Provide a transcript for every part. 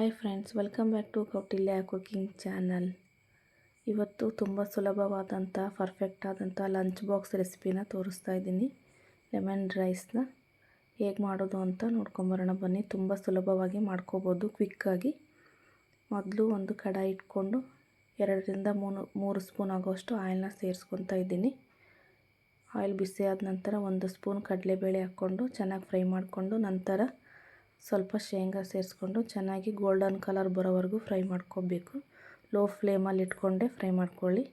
Hi friends welcome back to Kautilya cooking channel ಇವತ್ತು ತುಂಬ ಸುಲಭವಾದಂಥ ಪರ್ಫೆಕ್ಟ್ ಆದಂಥ ಲಂಚ್ ಬಾಕ್ಸ್ ರೆಸಿಪಿನ ತೋರಿಸ್ತಾ ಇದ್ದೀನಿ. ಲೆಮನ್ ರೈಸ್ನ ಹೇಗೆ ಮಾಡೋದು ಅಂತ ನೋಡ್ಕೊಂಬರೋಣ ಬನ್ನಿ. ತುಂಬ ಸುಲಭವಾಗಿ ಮಾಡ್ಕೋಬೋದು ಕ್ವಿಕ್ಕಾಗಿ ಮೊದಲು ಒಂದು ಕಡಾಯಿ ಇಟ್ಕೊಂಡು ಎರಡರಿಂದ ಮೂರು ಮೂರು ಸ್ಪೂನ್ ಆಗೋಷ್ಟು ಆಯಿಲ್ನ ಸೇರಿಸ್ಕೊತಾ ಇದ್ದೀನಿ. ಆಯಿಲ್ ಬಿಸಿ ಆದ ನಂತರ ಒಂದು ಸ್ಪೂನ್ ಕಡಲೆಬೇಳೆ ಹಾಕ್ಕೊಂಡು ಚೆನ್ನಾಗಿ ಫ್ರೈ ಮಾಡಿಕೊಂಡು ನಂತರ ಸ್ವಲ್ಪ ಶೇಂಗಾ ಸೇರಿಸ್ಕೊಂಡು ಚೆನ್ನಾಗಿ ಗೋಲ್ಡನ್ ಕಲರ್ ಬರೋವರೆಗೂ ಫ್ರೈ ಮಾಡ್ಕೋಬೇಕು. ಲೋ ಫ್ಲೇಮಲ್ಲಿ ಇಟ್ಕೊಂಡೆ ಫ್ರೈ ಮಾಡ್ಕೊಳ್ಳಿ.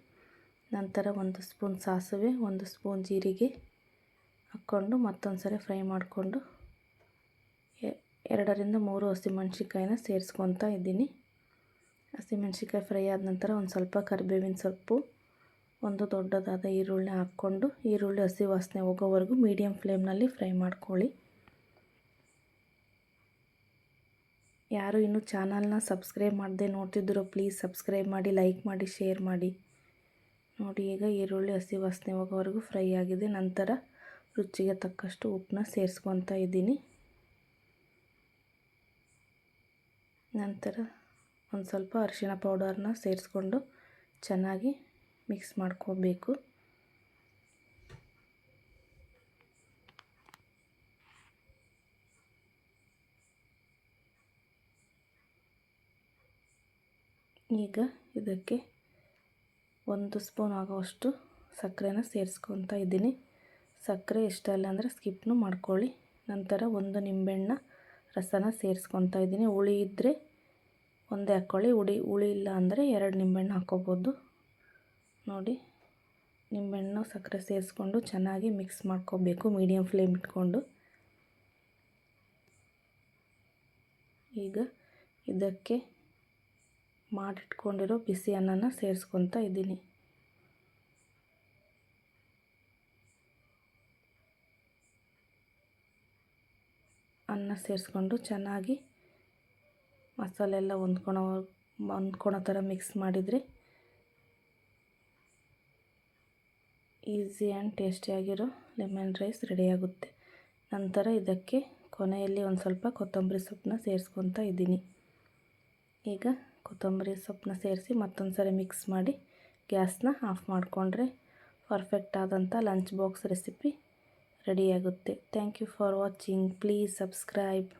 ನಂತರ ಒಂದು ಸ್ಪೂನ್ ಸಾಸಿವೆ, ಒಂದು ಸ್ಪೂನ್ ಜೀರಿಗೆ ಹಾಕ್ಕೊಂಡು ಮತ್ತೊಂದು ಸರಿ ಫ್ರೈ ಮಾಡಿಕೊಂಡು ಎರಡರಿಂದ ಮೂರು ಹಸಿಮೆಣ್ಸಿಕಾಯಿನ ಸೇರಿಸ್ಕೊತಾ ಇದ್ದೀನಿ. ಹಸಿಮೆಣ್ಸಿಕಾಯಿ ಫ್ರೈ ಆದ ನಂತರ ಒಂದು ಸ್ವಲ್ಪ ಕರಿಬೇವಿನ ಸೊಪ್ಪು, ಒಂದು ದೊಡ್ಡದಾದ ಈರುಳ್ಳಿ ಹಾಕ್ಕೊಂಡು ಈರುಳ್ಳಿ ಹಸಿ ವಾಸನೆ ಹೋಗೋವರೆಗೂ ಮೀಡಿಯಮ್ ಫ್ಲೇಮ್ನಲ್ಲಿ ಫ್ರೈ ಮಾಡ್ಕೊಳ್ಳಿ. ಯಾರು ಇನ್ನೂ ಚಾನಲ್ನ ಸಬ್ಸ್ಕ್ರೈಬ್ ಮಾಡದೆ ನೋಡ್ತಿದ್ರು ಪ್ಲೀಸ್ ಸಬ್ಸ್ಕ್ರೈಬ್ ಮಾಡಿ, ಲೈಕ್ ಮಾಡಿ, ಶೇರ್ ಮಾಡಿ. ನೋಡಿ, ಈಗ ಈರುಳ್ಳಿ, ಹಸಿ ವಾಸನೆ ಹೋಗೋವರೆಗೂ ಫ್ರೈ ಆಗಿದೆ. ನಂತರ ರುಚಿಗೆ ತಕ್ಕಷ್ಟು ಉಪ್ಪನ್ನ ಸೇರಿಸ್ಕೊತಾ ಇದ್ದೀನಿ. ನಂತರ ಒಂದು ಸ್ವಲ್ಪ ಅರಿಶಿಣ ಪೌಡರ್ನ ಸೇರಿಸ್ಕೊಂಡು ಚೆನ್ನಾಗಿ ಮಿಕ್ಸ್ ಮಾಡ್ಕೋಬೇಕು. ಈಗ ಇದಕ್ಕೆ ಒಂದು ಸ್ಪೂನ್ ಆಗೋವಷ್ಟು ಸಕ್ಕರೆನ ಸೇರಿಸ್ಕೊತಾ ಇದ್ದೀನಿ. ಸಕ್ಕರೆ ಇಷ್ಟ ಇಲ್ಲ ಅಂದರೆ ಸ್ಕಿಪ್ನು ಮಾಡ್ಕೊಳ್ಳಿ. ನಂತರ ಒಂದು ನಿಂಬೆಹಣ್ಣ ರಸನ ಸೇರಿಸ್ಕೊತಾ ಇದ್ದೀನಿ. ಹುಳಿ ಇದ್ದರೆ ಒಂದೇ ಹಾಕ್ಕೊಳ್ಳಿ ಹುಳಿ ಹುಳಿ ಇಲ್ಲ ಅಂದರೆ ಎರಡು ನಿಂಬೆಹಣ್ಣು ಹಾಕ್ಕೋಬೋದು ನೋಡಿ, ನಿಂಬೆಹಣ್ಣು ಸಕ್ಕರೆ ಸೇರಿಸ್ಕೊಂಡು ಚೆನ್ನಾಗಿ ಮಿಕ್ಸ್ ಮಾಡ್ಕೋಬೇಕು ಮೀಡಿಯಮ್ ಫ್ಲೇಮ್ ಇಟ್ಕೊಂಡು. ಈಗ ಇದಕ್ಕೆ ಮಾಡಿಟ್ಕೊಂಡಿರೋ ಬಿಸಿ ಅನ್ನನ ಸೇರಿಸ್ಕೊತಾ ಇದ್ದೀನಿ. ಅನ್ನ ಸೇರಿಸ್ಕೊಂಡು ಚೆನ್ನಾಗಿ ಮಸಾಲೆ ಎಲ್ಲ ಹೊಂದ್ಕೊಳೋ ಹೊಂದ್ಕೊಳೋ ಥರ ಮಿಕ್ಸ್ ಮಾಡಿದರೆ ಈಸಿ ಆ್ಯಂಡ್ ಟೇಸ್ಟಿಯಾಗಿರೋ ಲೆಮನ್ ರೈಸ್ ರೆಡಿಯಾಗುತ್ತೆ. ನಂತರ ಇದಕ್ಕೆ ಕೊನೆಯಲ್ಲಿ ಒಂದು ಸ್ವಲ್ಪ ಕೊತ್ತಂಬರಿ ಸೊಪ್ಪನ್ನ ಸೇರಿಸ್ಕೊತಾ ಇದ್ದೀನಿ. ಈಗ ಕೊತ್ತಂಬರಿ ಸೊಪ್ಪನ್ನ ಸೇರಿಸಿ ಮತ್ತೊಂದು ಸರಿ ಮಿಕ್ಸ್ ಮಾಡಿ ಗ್ಯಾಸ್ನ ಆಫ್ ಮಾಡಿಕೊಂಡ್ರೆ ಪರ್ಫೆಕ್ಟ್ ಆದಂಥ lunch box recipe ರೆಡಿಯಾಗುತ್ತೆ thank you for watching please subscribe